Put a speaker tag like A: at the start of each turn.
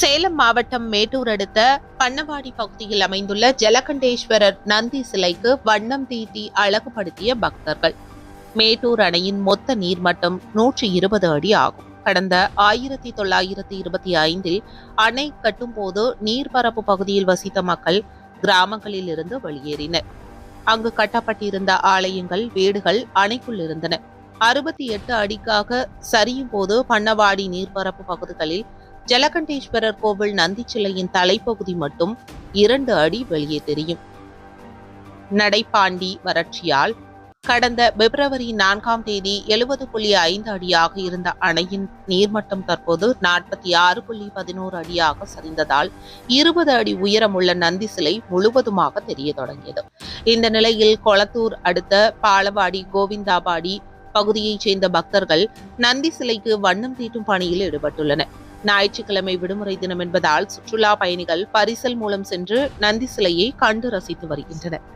A: சேலம் மாவட்டம் மேட்டூர் அடுத்த பண்ணவாடி பகுதியில் அமைந்துள்ள ஜலகண்டேஸ்வரர் நந்தி சிலைக்கு வண்ணம் தீட்டி அழகுபடுத்திய பக்தர்கள். மேட்டூர் அணையின் மொத்த நீர்மட்டம் நூற்றி இருபது அடி ஆகும். கடந்த ஆயிரத்தி தொள்ளாயிரத்தி இருபத்தி ஐந்தில் அணை கட்டும்போது நீர்பரப்பு பகுதியில் வசித்த மக்கள் கிராமங்களில் இருந்து வெளியேறினர். அங்கு கட்டப்பட்டிருந்த ஆலயங்கள் வீடுகள் அணைக்குள் இருந்தன. அறுபத்தி எட்டு அடிக்காக சரியும் போது பண்ணவாடி நீர்பரப்பு பகுதிகளில் ஜலகண்டேஸ்வரர் கோவில் நந்தி சிலையின் தலைப்பகுதி மட்டும் இரண்டு அடி வெளியே தெரியும். நடைபாண்டி வறட்சியால் கடந்த பிப்ரவரி நான்காம் தேதி எழுபது புள்ளி ஐந்து அடியாக இருந்த அணையின் நீர்மட்டம் தற்போது நாற்பத்தி ஆறு புள்ளி பதினோரு அடியாக சரிந்ததால் இருபது அடி உயரமுள்ள நந்தி சிலை முழுவதுமாக தெரிய தொடங்கியது. இந்த நிலையில் கொளத்தூர் அடுத்த பாலவாடி கோவிந்தாபாடி பகுதியைச் சேர்ந்த பக்தர்கள் நந்தி சிலைக்கு வண்ணம் தீட்டும் பணியில் ஈடுபட்டுள்ளனர். ஞாயிற்றுக்கிழமை விடுமுறை தினம் என்பதால் சுற்றுலா பயணிகள் பரிசல் மூலம் சென்று நந்தி சிலையை கண்டு ரசித்து வருகின்றனர்.